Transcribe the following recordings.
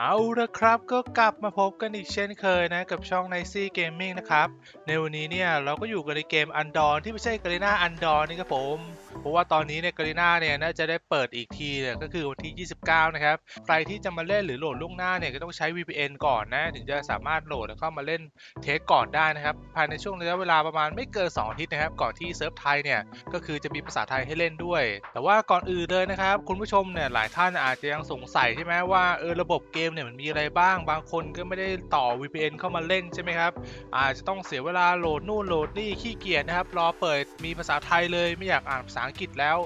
เอาละครับก็กลับมาพบกันอีกเช่นเคยนะ กับช่อง n i c y Gaming นะครับ ในวันนี้เนี่ย เราก็อยู่กันในเกมอันดอนที่ไม่ใช่กาลินาอันดอนนี่ครับผม เพราะว่าตอนนี้เนี่ยกรีนาเนี่ยน่าจะได้เปิดอีกทีเนี่ยก็คือวันที่ 29 นะครับ ใครที่จะมาเล่นหรือโหลดล่วงหน้าเนี่ยก็ต้องใช้ VPN ก่อนนะ ถึงจะสามารถโหลดแล้วเข้ามาเล่นเทสก่อนได้นะครับ ภายในช่วงระยะเวลาประมาณไม่เกิน2อาทิตย์นะครับ ก่อนที่เซิร์ฟไทยเนี่ยก็คือจะมีภาษาไทยให้เล่นด้วย แต่ว่าก่อนอื่นเลยนะครับ คุณผู้ชมเนี่ยหลายท่านอาจจะยังสงสัยใช่ไหมว่าเออระบบเกมเนี่ยมันมีอะไรบ้าง บางคนก็ไม่ได้ต่อ VPN เข้ามาเล่นใช่ไหมครับอาจจะต้องเสียเวลาโหลดนู่นโหลดนี่ขี้เกียจนะครับรอเปิดมีภาษาไทยเลยไม่อยากอ่านภาษาอังกฤษแล้ว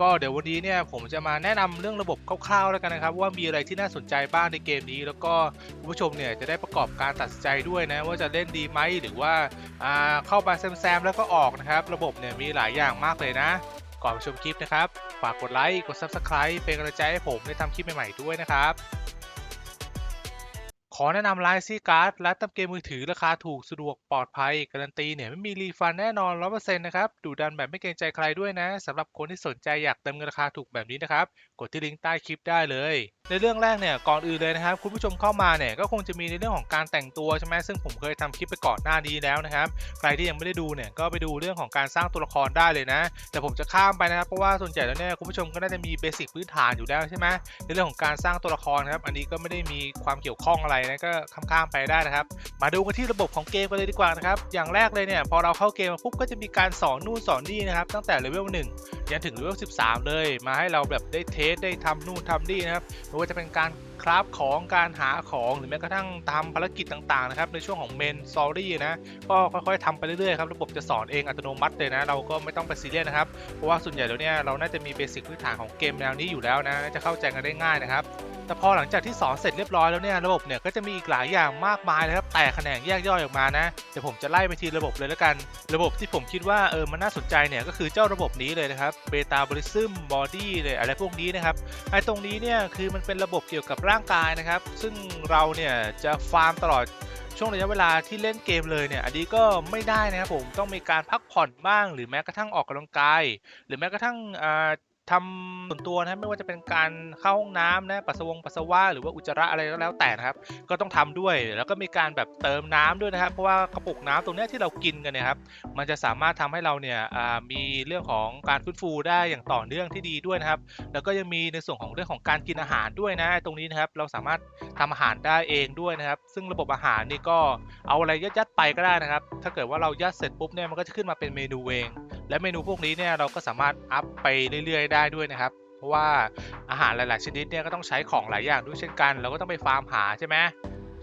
ก็เดี๋ยววันนี้เนี่ยผมจะมาแนะนำเรื่องระบบคร่าวๆแล้วกันนะครับ ว่ามีอะไรที่น่าสนใจบ้างในเกมนี้ แล้วก็คุณผู้ชมเนี่ยจะได้ประกอบการตัดสินใจด้วยนะว่าจะเล่นดีไหมหรือว่าอ่าเข้ามาแซมๆแล้วก็ออกนะครับ ระบบเนี่ยมีหลายอย่างมากเลยนะก่อนชมคลิปนะครับ ฝากกดไลค์ กด Subscribe เป็นกำลังใจให้ผมได้ทำคลิปใหม่ๆด้วยนะครับ ขอแนะนำไลน์ซีการ์ดและตั้มเกมมือถือราคาถูกสะดวกปลอดภัย การันตีเนี่ยไม่มีรีฟันแน่นอน 100%นะครับ ดูดันแบบไม่เกรงใจใครด้วยนะสำหรับคนที่สนใจอยากเติมเงินราคาถูกแบบนี้นะครับ กดที่ลิงก์ใต้คลิปได้เลย ในเรื่องแรกเนี่ยก่อนอื่นเลยนะครับ คุณผู้ชมเข้ามาเนี่ยก็คงจะมีในเรื่องของการแต่งตัวใช่ไหมซึ่งผมเคยทำคลิปไปก่อนหน้านี้แล้วนะครับใครที่ยังไม่ได้ดูเนี่ยก็ไปดูเรื่องของการสร้างตัวละครได้เลยนะ แต่ผมจะข้ามไปนะครับเพราะว่าส่วนใหญ่แล้วเนี่ยคุณผู้ชมก็น่าจะมีเบสิกพื้นฐานอยู่แล้วใช่ไหมในเรื่องของการสร้างตัวละครครับอันนี้ก็ไม่ได้มีความเกี่ยวข้องอะไรนะก็ข้ามๆไปได้นะครับ มาดูกันที่ระบบของเกมกันเลยดีกว่านะครับอย่างแรกเลยเนี่ยพอเราเข้าเกมมาปุ๊บก็จะมีการสอนนู่นสอนนี่นะครับตั้งแต่เลเวล1ยันถึงเลเวล13 เลย มาให้เราแบบได้เทสได้ทำนู่นทำนี่นะครับไม่ว่าจะเป็นการ คราฟของการหาของหรือแม้กระทั่งทำภารกิจต่างๆนะครับในช่วงของเมนซอรี่นะก็ค่อยๆทำไปเรื่อยๆครับระบบจะสอนเองอัตโนมัติเลยนะเราก็ไม่ต้องไปซีเรียสนะครับเพราะว่าส่วนใหญ่แล้วเนี่ยเราน่าจะมีเบสิกพื้นฐานของเกมแนวนี้อยู่แล้วนะจะเข้าใจกันได้ง่ายนะครับแต่พอหลังจากที่สอนเสร็จเรียบร้อยแล้วเนี่ยระบบเนี่ยก็จะมีอีกหลายอย่างมากมายเลยครับแต่แขนงแยกย่อยออกมานะเดี๋ยวผมจะไล่ไปทีระบบเลยแล้วกัน ระบบที่ผมคิดว่าเออมันน่าสนใจเนี่ยก็คือเจ้าระบบนี้เลยนะครับเบต้าบริซึมบอดี้เลยอะไรพวกนี้นะครับไอ้ตรงนี้เนี่ยคือมันเป็นระบบเกี่ยวกับร่างกายนะครับ ซึ่งเราเนี่ยจะฟาร์มตลอดช่วงระยะเวลาที่เล่นเกมเลยเนี่ยอันนี้ก็ไม่ได้นะครับผมต้องมีการพักผ่อนบ้าง หรือแม้กระทั่งออกกำลังกาย หรือแม้กระทั่งอ่า ทำส่วนตัวนะครับไม่ว่าจะเป็นการเข้าห้องน้ำนะปัสสาวงปัสสาวะหรือว่าอุจจาระอะไรก็แล้วแต่นะครับ ก็ต้องทำด้วยแล้วก็มีการแบบเติมน้ำด้วยนะครับ เพราะว่ากระปุกน้ำตรงเนี้ยที่เรากินกันเนี่ยครับมันจะสามารถทำให้เราเนี่ยมีเรื่องของการฟื้นฟูได้อย่างต่อเนื่องที่ดีด้วยนะครับ แล้วก็ยังมีในส่วนของเรื่องของการกินอาหารด้วยนะตรงนี้นะครับเราสามารถทำอาหารได้เองด้วยนะครับ ซึ่งระบบอาหารนี่ก็เอาอะไรยัดๆไปก็ได้นะครับ ถ้าเกิดว่าเรายัดเสร็จปุ๊บเนี่ยมันก็จะขึ้นมาเป็นเมนูเอง และเมนูพวกนี้เนี่ยเราก็สามารถอัพไปเรื่อยๆ ได้ด้วยนะครับ เพราะว่าอาหารหลาย ๆ ชนิดเนี่ยก็ต้องใช้ของหลายอย่างด้วยเช่นกัน เราก็ต้องไปฟาร์มหาใช่ไหม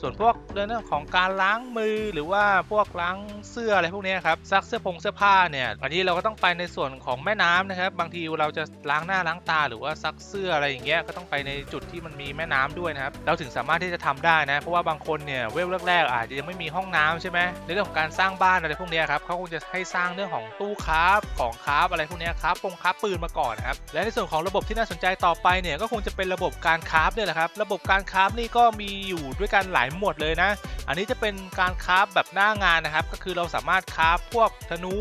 ส่วนพวกเรื่องของการล้างมือหรือว่าพวกล้างเสื้ออะไรพวกนี้ครับซักเสื้อผงเสื้อผ้าเนี่ยอันนี้เราก็ต้องไปในส่วนของแม่น้ำนะครับ บางทีเราจะล้างหน้าล้างตาหรือว่าซักเสื้ออะไรอย่างเงี้ยก็ต้องไปในจุดที่มันมีแม่น้ำด้วยนะครับเราถึงสามารถที่จะทำได้นะ เพราะว่าบางคนเนี่ยเวลแรกๆอาจจะยังไม่มีห้องน้ำใช่ไหมในเรื่องของการสร้างบ้านอะไรพวกนี้ครับเขาคงจะให้สร้างเรื่องของตู้คราฟของคราฟอะไรพวกนี้ครับปงคราฟปืนมาก่อนนะครับและในส่วนของระบบที่น่าสนใจต่อไปเนี่ยก็คงจะเป็นระบบการคราฟเนี่ยแหละครับระบบการคราฟนี่ก็มีอยู่ด้วยกันหลายหมดเลยนะ อันนี้จะเป็นการคราฟแบบหน้างานนะครับ ก็คือเราสามารถคราฟพวกธนู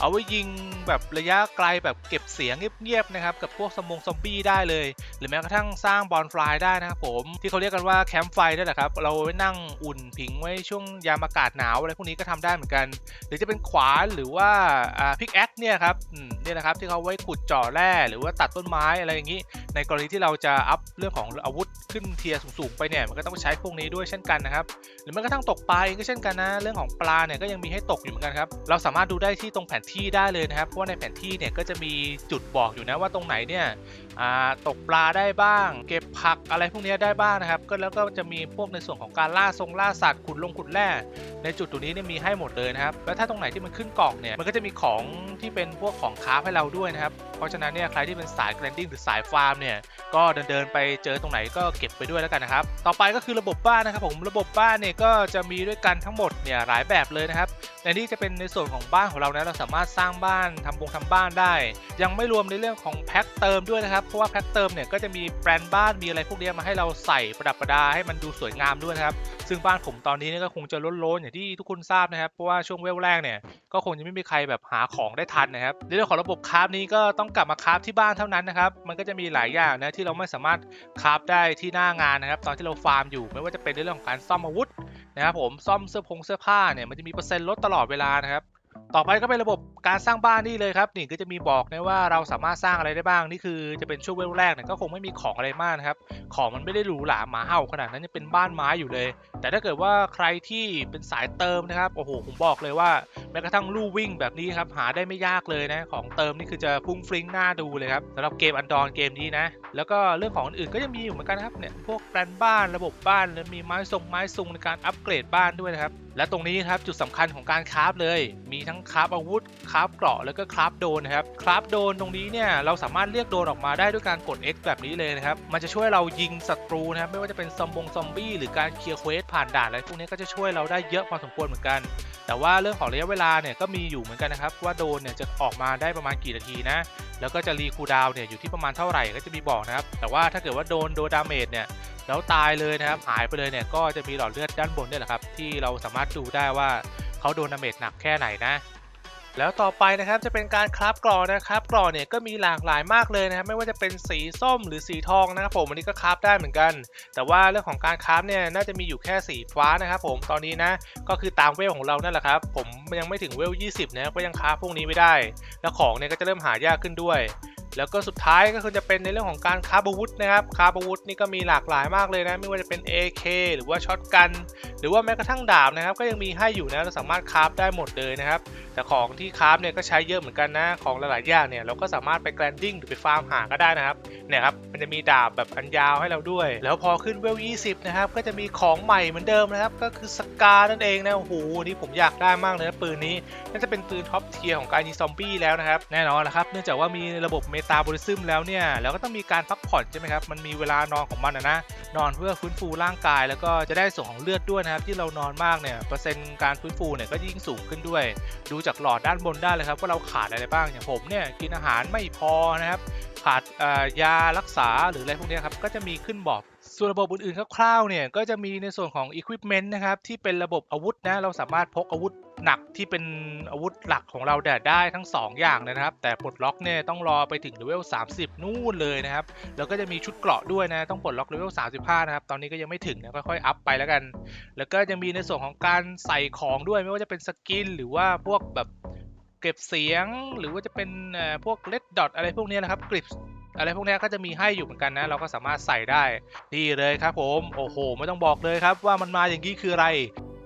เอาไว้ยิงแบบระยะไกลแบบเก็บเสียงเงียบๆนะครับกับพวกสมงซอมบี้ได้เลย หรือแม้กระทั่งสร้างบอลฟลายได้นะครับผมที่เขาเรียกกันว่าแคมป์ไฟนั่นแหละครับเราไว้นั่งอุ่นผิงไว้ช่วงยามอากาศหนาวอะไรพวกนี้ก็ทำได้เหมือนกัน หรือจะเป็นขวานหรือว่าพิกแอคเนี่ยครับเนี่ยนะครับที่เขาไว้ขุดเจาะแร่หรือว่าตัดต้นไม้อะไรอย่างนี้ ในกรณีที่เราจะอัพเรื่องของอาวุธขึ้นเทียร์สูงๆไปเนี่ยมันก็ต้องใช้พวกนี้ด้วยเช่นกันนะครับ หรือแม้กระทั่งตกปลาเองก็เช่นกันนะ เรื่องของปลาเนี่ยก็ยังมีให้ตกอยู่เหมือนกันครับ เราสามารถดูได้ที่ตรงแผนที่ได้เลยนะครับ เพราะว่าในแผนที่เนี่ยก็จะมีจุดบอกอยู่นะว่าตรงไหนเนี่ยตกปลาได้บ้าง เก็บผักอะไรพวกนี้ได้บ้างนะครับ ก็แล้วก็จะมีพวกในส่วนของการล่าทรงล่าสัตว์ขุดลงขุดแร่ในจุดตรงนี้เนี่ยมีให้หมดเลยนะครับ แล้วถ้าตรงไหนที่มันขึ้นกล่องเนี่ยมันก็จะมีของที่เป็นพวกของคราให้เราด้วยนะครับ เพราะฉะนั้นเนี่ยใครที่เป็นสายแกรนดิ้งหรือสายฟาร์มเนี่ยก็เดินเดินไปเจอตรงไหนก็เก็บไปด้วยแล้วกันนะครับ ต่อไปก็คือระบบบ้านนะครับผมมระบบบ้านเนี่ยก็จะมีด้วยกันทั้งหมดเนี่ยหลายแบบเลยนะครับในนี้จะเป็นในส่วนของบ้านของเรานะเราสามารถสร้างบ้านทำบงทำบ้านได้ ยังไม่รวมในเรื่องของแพ็คเติมด้วยนะครับเพราะว่าแพ็คเติมเนี่ยก็จะมีแบรนด์บ้านมีอะไรพวกนี้มาให้เราใส่ประดับประดาให้มันดูสวยงามด้วยนะครับซึ่งบ้านผมตอนนี้เนี่ยก็คงจะล้นๆอย่างที่ทุกคนทราบนะครับเพราะว่าช่วงเวลแรกเนี่ยก็คงจะไม่มีใครแบบหาของได้ทันนะครับในเรื่องของระบบคราฟนี้ก็ต้องกลับมาคราฟที่บ้านเท่านั้นนะครับมันก็จะมีหลายอย่างนะที่เราไม่สามารถคราฟได้ที่หน้างานนะครับ ตอนที่เราฟาร์มอยู่ไม่ว่าจะเป็นในเรื่องของการซ่อมอาวุธ นะครับผมซ่อมเสื้อผงเสื้อผ้าเนี่ยมันจะมีเปอร์เซ็นต์ลดตลอดเวลานะครับ ต่อไปก็เป็นระบบการสร้างบ้านนี่เลยครับนี่ก็จะมีบอกนะว่าเราสามารถสร้างอะไรได้บ้างนี่คือจะเป็นช่วงเวลแรกเนี่ยก็คงไม่มีของอะไรมากนะครับของมันไม่ได้หรูหราหมาเห่าขนาดนั้นยังเป็นบ้านไม้อยู่เลย แต่ถ้าเกิดว่าใครที่เป็นสายเติมนะครับโอ้โหผมบอกเลยว่าแม้กระทั่งลู่วิ่งแบบนี้ครับหาได้ไม่ยากเลยนะของเติมนี่คือจะพุ่งฟริ้งหน้าดูเลยครับสำหรับเกมอันดอนเกมนี้นะแล้วก็เรื่องของอื่นก็ยังมีอยู่เหมือนกันนะครับเนี่ยพวกแปลนบ้านระบบบ้านแล้วมีไม้ทรงไม้ซุงในการอัปเกรดบ้านด้วยนะครับและตรงนี้ครับจุดสำคัญของการคราฟเลย มีทั้งคราฟอาวุธคราฟเกราะแล้วก็คราฟโดนครับคราฟโดนตรงนี้เนี่ยเราสามารถเรียกโดนออกมาได้ด้วยการกด X แบบนี้เลยนะครับมันจะช่วยเรายิงศัตรูนะครับไม่ว่าจะเป็นซอมบงซอมบี้หรือการเคลียร์เควสผ่านด่านอะไรพวกนี้ก็จะช่วยเราได้เยอะพอสมควรเหมือนกัน แต่ว่าเรื่องของระยะเวลาเนี่ยก็มีอยู่เหมือนกันนะครับว่าโดนเนี่ยจะออกมาได้ประมาณกี่นาทีนะแล้วก็จะรีคูดาวเนี่ยอยู่ที่ประมาณเท่าไหร่ก็จะมีบอกนะครับแต่ว่าถ้าเกิดว่าโดนโดนดาเมจเนี่ย แล้วตายเลยนะครับหายไปเลยเนี่ยก็จะมีหลอดเลือดด้านบนเนี่ยแหละครับที่เราสามารถดูได้ว่าเขาโดนดาเมจหนักแค่ไหนนะแล้วต่อไปนะครับจะเป็นการคราฟกรอนะครับกรอเนี่ยก็มีหลากหลายมากเลยนะครับไม่ว่าจะเป็นสีส้มหรือสีทองนะครับผมอันนี้ก็คราฟได้เหมือนกัน แต่ว่าเรื่องของการคราฟเนี่ยน่าจะมีอยู่แค่สีฟ้านะครับผมตอนนี้นะก็คือตามเวลของเรานั่นแหละครับผมยังไม่ถึงเวล 20 นะก็ยังคราฟพวกนี้ไม่ได้ แล้วของเนี่ยก็จะเริ่มหายากขึ้นด้วย แล้วก็สุดท้ายก็คือจะเป็นในเรื่องของการคาบอาวุธนะครับคาบอาวุธนี่ก็มีหลากหลายมากเลยนะไม่ว่าจะเป็น AK หรือว่าช็อตกัน หรือว่าแม้กระทั่งดาบนะครับ ก็ยังมีให้อยู่นะเราสามารถคราฟได้หมดเลยนะครับ แต่ของที่คราฟเนี่ยก็ใช้เยอะเหมือนกันนะของหลายๆอย่างเนี่ยเราก็สามารถไปแกรนดิ้งหรือไปฟาร์มหาก็ได้นะครับเนี่ยครับมันจะมีดาบแบบอันยาวให้เราด้วย แล้วพอขึ้นเวล 20 นะครับ ก็จะมีของใหม่เหมือนเดิมนะครับ ก็คือสกานั่นเองนะโอ้โหนี่ผมอยากได้มากเลยนะปืนนี้น่าจะเป็นปืนท็อปเทียร์ของการยิงซอมบี้แล้วนะครับ แน่นอนนะครับ เนื่องจากว่ามีระบบเมตาบริซึมแล้วเนี่ยแล้วก็ต้องมีการพักผ่อนใช่ไหมครับมันมีเวลานอนของมันนะนะนอนเพื่อฟื้นฟูร่างกายแล้วก็จะได้ส่วนของเลือดด้วยนะครับที่เรานอนมากเนี่ยเปอร์เซ็นต์การฟื้นฟูเนี่ยก็ยิ่งสูงขึ้นด้วย ดูจากหลอดด้านบนได้เลยครับว่าเราขาดอะไรบ้างอย่างผมเนี่ยกินอาหารไม่พอนะครับ ขาดยารักษาหรืออะไรพวกนี้ครับ ก็จะมีขึ้นบอกส่วนระบบอื่นๆคร่าวๆเนี่ยก็จะมีในส่วนของ Equipment นะครับ ที่เป็นระบบอาวุธนะ เราสามารถพกอาวุธหนักที่เป็นอาวุธหลักของเราแดดได้ทั้ง 2 อย่างนะครับ แต่ปลดล็อกเนี่ยต้องรอไปถึงเลเวล 30 นู่นเลยนะครับ แล้วก็จะมีชุดเกราะด้วยนะ ต้องปลดล็อกเลเวล 35 นะครับ ตอนนี้ก็ยังไม่ถึงนะค่อยๆอัพไปแล้วกัน แล้วก็ยังมีในส่วนของการใส่ของด้วยไม่ว่าจะเป็นสกินหรือว่าพวกแบบ เก็บเสียงหรือว่าจะเป็นพวกเลดดอทอะไรพวกนี้นะครับกริปอะไรพวกนี้ก็จะมีให้อยู่เหมือนกันนะ เราก็สามารถใส่ได้นี่เลยครับผม โอ้โห ไม่ต้องบอกเลยครับว่ามันมาอย่างนี้คืออะไร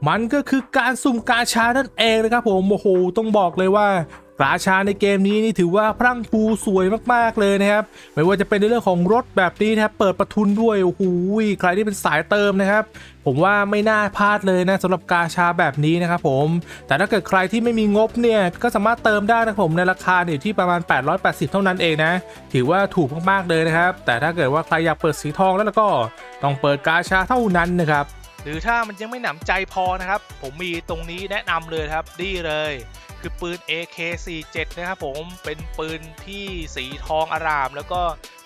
มันก็คือการสุ่มกาชานั่นเองนะครับผม โอ้โห ต้องบอกเลยว่า กาชาในเกมนี้นี่ถือว่าพรั่งพูสวยมากๆเลยนะครับ ไม่ว่าจะเป็นในเรื่องของรถแบบนี้นะครับ เปิดประทุนด้วยโอ้โหใครที่เป็นสายเติมนะครับ ผมว่าไม่น่าพลาดเลยนะสำหรับกาชาแบบนี้นะครับผม แต่ถ้าเกิดใครที่ไม่มีงบเนี่ย ก็สามารถเติมได้นะผมในราคาเนี่ยที่ประมาณ 880 เท่านั้นเองนะ ถือว่าถูกมากๆเลยนะครับ แต่ถ้าเกิดว่าใครอยากเปิดสีทองแล้วก็ต้องเปิดกาชาเท่านั้นนะครับ หรือถ้ามันยังไม่หนำใจพอนะครับ ผมมีตรงนี้แนะนำเลยครับนี่เลย คือปืน AK47 นะครับผมเป็นปืนที่สีทองอาราม แล้วก็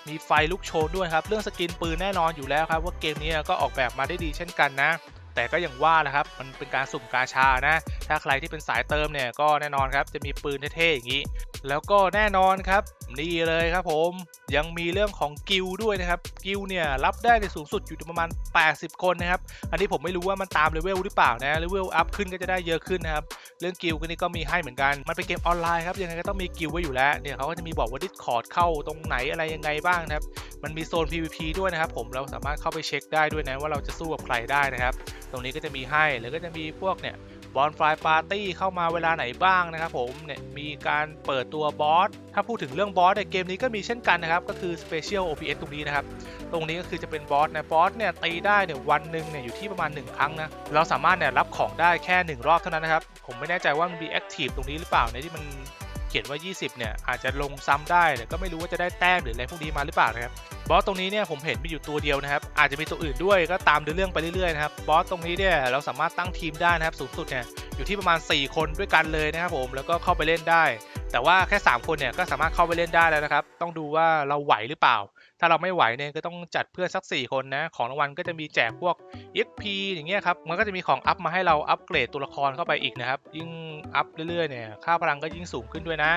มีไฟลุกโชนด้วยครับ เรื่องสกินปืนแน่นอนอยู่แล้วครับ ว่าเกมนี้ก็ออกแบบมาได้ดีเช่นกันนะ แต่ก็อย่างว่าแหละครับมันเป็นการสุ่มกาชานะ ถ้าใครที่เป็นสายเติมเนี่ยก็แน่นอนครับจะมีปืนเท่ๆอย่างนี้ แล้วก็แน่นอนครับนี่เลยครับผมยังมีเรื่องของกิลด้วยนะครับกิลเนี่ยรับได้ในสูงสุดอยู่ที่ประมาณ 80 คนนะครับอันนี้ผมไม่รู้ว่ามันตามเลเวลหรือเปล่านะเลเวลอัพขึ้นก็จะได้เยอะขึ้นนะครับเรื่องกิลก็นี่ก็มีให้เหมือนกันมันเป็นเกมออนไลน์ครับยังไงก็ต้องมีกิลไว้อยู่แล้วเนี่ยเขาก็จะมีบอกว่า Discord เข้าตรงไหนอะไรยังไงบ้างนะครับ มันมีโซน PVP ด้วยนะครับ ผมเราสามารถเข้าไปเช็คได้ด้วยนะว่าเราจะสู้กับใครได้นะครับ ตรงนี้ก็จะมีให้แล้วก็จะมีพวกเนี่ยบอลไฟปาร์ตี้เข้ามาเวลาไหนบ้างนะครับผมเนี่ยมีการเปิดตัวบอส ถ้าพูดถึงเรื่องบอสในเกมนี้ก็มีเช่นกันนะครับ ก็คือ Special OPS ตรงนี้นะครับ ตรงนี้ก็คือจะเป็นบอสนะบอสเนี่ยตีได้เนี่ยวันหนึ่งเนี่ยอยู่ที่ประมาณ 1 ครั้งนะ เราสามารถเนี่ยรับของได้แค่ 1 รอบเท่านั้นนะครับ ผมไม่แน่ใจว่ามันมีแอคทีฟตรงนี้หรือเปล่าในที่มัน เขียนว่า 20 เนี่ย อาจจะลงซ้ำได้แต่ก็ไม่รู้ว่าจะได้แต้มหรืออะไรพวกนี้มาหรือเปล่านะครับบอสตรงนี้เนี่ยผมเห็นมีอยู่ตัวเดียวนะครับ อาจจะมีตัวอื่นด้วยก็ตามเรื่องไปเรื่อยๆนะครับบอสตรงนี้เนี่ยเราสามารถตั้งทีมได้นะครับสูงสุดเนี่ยอยู่ที่ประมาณ 4 คนด้วยกันเลยนะครับผมแล้วก็เข้าไปเล่นได้ แต่ว่าแค่ 3 คนเนี่ยก็สามารถเข้าไปเล่นได้แล้วนะครับ ต้องดูว่าเราไหวหรือเปล่า ถ้าเราไม่ไหวเนี่ยก็ต้องจัดเพื่อนสัก 4 คนนะ ของรางวัลก็จะมีแจกพวก XP อย่างเงี้ยครับ มันก็จะมีของอัพมาให้เราอัปเกรดตัวละครเข้าไปอีกนะครับ ยิ่งอัพเรื่อยๆเนี่ย ค่าพลังก็ยิ่งสูงขึ้นด้วยนะ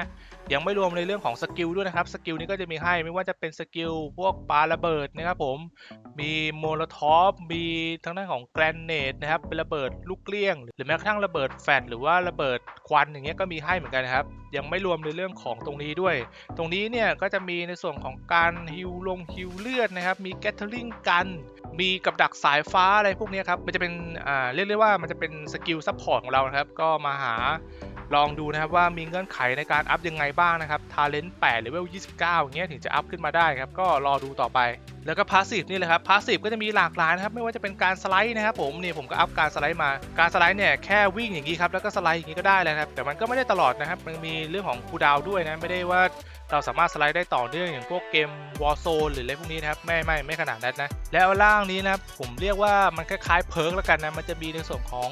ยังไม่รวมในเรื่องของสกิลด้วยนะครับ สกิลนี้ก็จะมีให้ไม่ว่าจะเป็นสกิลพวกปาระเบิดนะครับผม มีโมโลท็อฟมีทั้งด้านของแกรนเนตนะครับ เป็นระเบิดลูกเกลี้ยง หรือแม้กระทั่งระเบิดแฟลหรือว่าระเบิดควันอย่างเงี้ยก็มีให้เหมือนกันนะครับ ยังไม่รวมในเรื่องของตรงนี้ด้วย ตรงนี้เนี่ยก็จะมีในส่วนของการฮิวลงฮิวเลือดนะครับ มีแกตเทอริงกันมีกับดักสายฟ้าอะไรพวกนี้ครับ มันจะเป็น อ่า เรียกได้ว่ามันจะเป็นสกิลซัพพอร์ตของเรานะครับ ก็มาหา ลองดูนะครับว่ามีเงื่อนไขในการอัพยังไงบ้างนะครับทาเลนต์8เลเวล29อย่างเงี้ยถึงจะอัพขึ้นมาได้ครับก็รอดูต่อไป แล้วก็พาสซีฟนี่แหละครับพาสซีฟก็จะมีหลากหลายนะครับไม่ว่าจะเป็นการสไลด์นะครับผมนี่ผมก็อัพการสไลด์มา การสไลด์เนี่ยแค่วิ่งอย่างนี้ครับแล้วก็สไลด์อย่างนี้ก็ได้แล้วครับแต่มันก็ไม่ได้ตลอดนะครับมันมีเรื่องของคูดาวด้วยนะไม่ได้ว่าเราสามารถสไลด์ได้ต่อเนื่องอย่างพวกเกม Warzone หรืออะไรพวกนี้นะครับไม่ไม่ไม่ขนาดนั้นนะแล้วล่างนี้นะครับผมเรียกว่ามันคล้ายๆเพิร์กแล้วกันนะมันจะมีในส่วนของ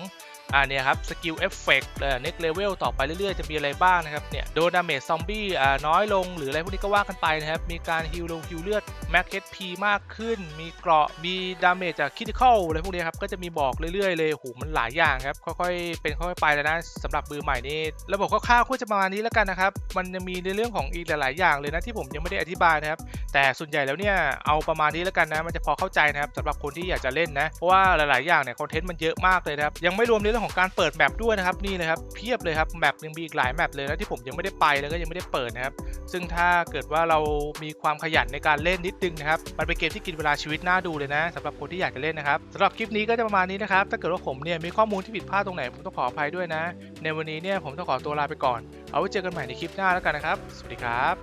อ่าเนี่ยครับสกิลเอฟเฟกต์เอ่อ next level ต่อไปเรื่อยๆ จะมีอะไรบ้างนะครับเนี่ยโดนดาเมจซอมบี้อ่าน้อยลงหรืออะไรพวกนี้ก็ว่ากันไปนะครับ มีการฮิลลงฮิลเลือดแม็กเฮดพีมากขึ้น มีเกราะมีดาเมจจากคิติคอลอะไรพวกนี้ครับ ก็จะมีบอกเรื่อยๆ เลยโหมันหลายอย่างครับ ค่อยๆ เป็นค่อยๆไปแล้วนะสำหรับมือใหม่นี่ระบบคร่าวๆก็จะประมาณนี้แล้วกันนะครับ มันยังมีในเรื่องของอีกหลายๆอย่างเลยนะที่ผมยังไม่ได้อธิบายนะครับแต่ส่วนใหญ่แล้วเนี่ยเอาประมาณนี้แล้วกันนะมันจะพอเข้าใจนะครับสำหรับคนที่อยากจะเล่นนะเพราะว่าหลายๆอย่างเนี่ยคอนเทนต์มันเยอะมากเลยนะครับยังไม่รวมในเรื่องของการเปิดแมปด้วยนะครับนี่เลยครับเพียบเลยครับแมปยังมีอีกหลายแมปเลยนะที่ผมยังไม่ได้ไปแล้วก็ยังไม่ได้เปิดนะครับซึ่งถ้าเกิดว่าเรามีความขยันในการเล่นนิดนึงนะครับมันเป็นเกมที่กินเวลาชีวิตน่าดูเลยนะสำหรับคนที่อยากจะเล่นนะครับสำหรับคลิปนี้ก็จะประมาณนี้นะครับถ้าเกิดว่าผมเนี่ยมีข้อมูลที่ผิดพลาดตรงไหนผมต้องขออภัยด้วยนะ ในวันนี้เนี่ยผมต้องขอตัวลาไปก่อน เอาไว้เจอกันใหม่ในคลิปหน้าแล้วกันนะครับ สวัสดีครับ